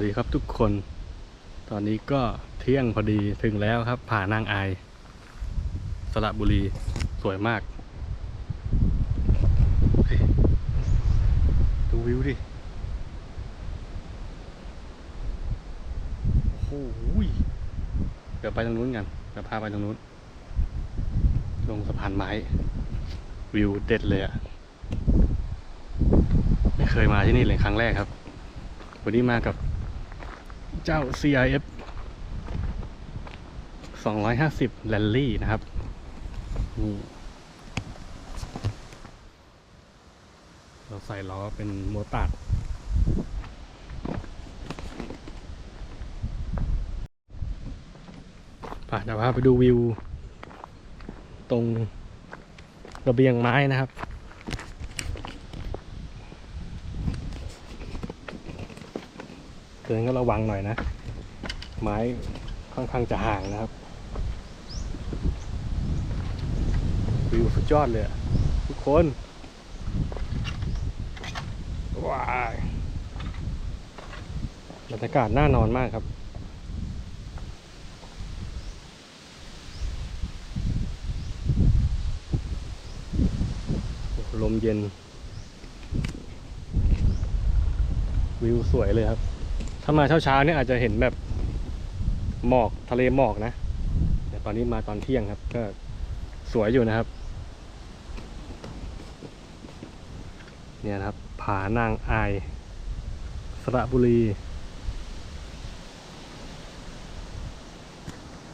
วัสดีครับทุกคน ตอนนี้ก็เที่ยงพอดีถึงแล้วครับ ผ่านางอายสระบุรีสวยมาก ดูวิวดิ โอ้โหยเดี๋ยวไปตรงนู้นกันเดี๋ยวพาไปตรงนู้น ลงสะพานไม้ วิวเด็ดเลยอะไม่เคยมาที่นี่เลยครั้งแรกครับวันนี้มากับ เจ้า CIF 250 r a l l y นะครับ นี่ เราใส่ล้อเป็นโมตัดป่ะเดี๋ยวพาไปดูวิว ตรงระเบียงไม้นะครับ เดินก็ระวังหน่อยนะ ไม้ค่อนข้างจะห่างนะครับ วิวสุดยอดเลยทุกคนว้ายบรรยากาศน่านอนมากครับลมเย็น วิวสวยเลยครับ ถ้ามาเช้าๆเนี่ยอาจจะเห็นแบบหมอกทะเลหมอกนะ แต่ตอนนี้มาตอนเที่ยงครับ ก็สวยอยู่นะครับ เนี่ยนะครับ ผานางอาย สระบุรี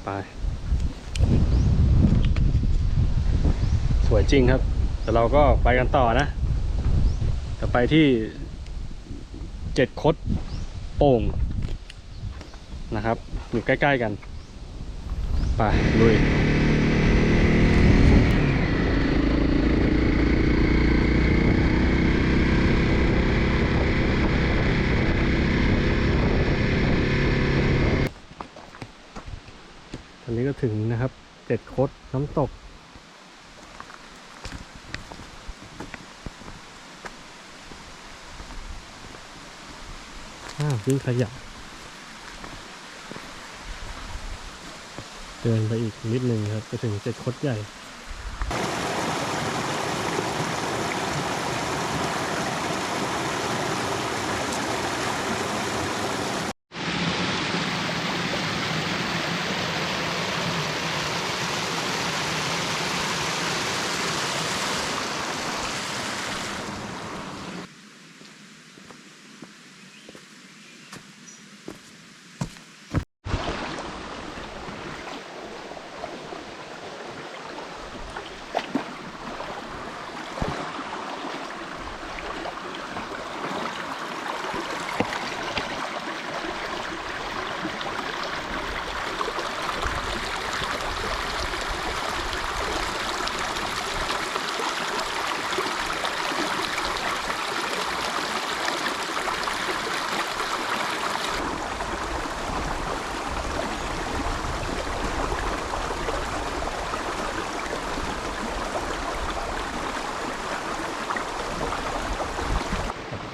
ไป สวยจริงครับ แต่เราก็ไปกันต่อนะ จะไปที่เจ็ดคด โป่งนะครับ อยู่ใกล้ ๆ กัน ไปลุยตอนนี้ก็ถึงนะครับเจ็ดคดน้ำตก อ้าววิ่งขยะ เดินไปอีกนิดนึงครับ จะถึงเจ็ดคดใหญ่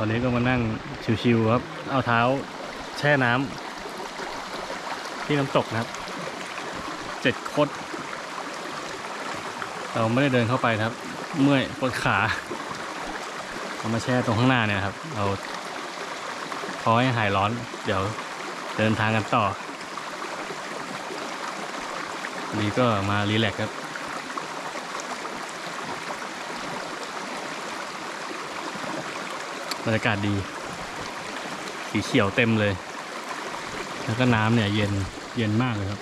อนนี้ก็มานั่งชิวๆครับ เอาเท้าแช่น้ำที่น้ำตกนะครับเจ็ดคด เราไม่ได้เดินเข้าไปครับ เมื่อยปวดขาเรามาแช่ตรงข้างหน้าเนี่ยครับ เราพอให้หายร้อน เดี๋ยวเดินทางกันต่อนนี้ก็มารีแลกซ์ครับ บรรยากาศดี สีเขียวเต็มเลย แล้วก็น้ำเนี่ยเย็นเย็นมากเลยครับ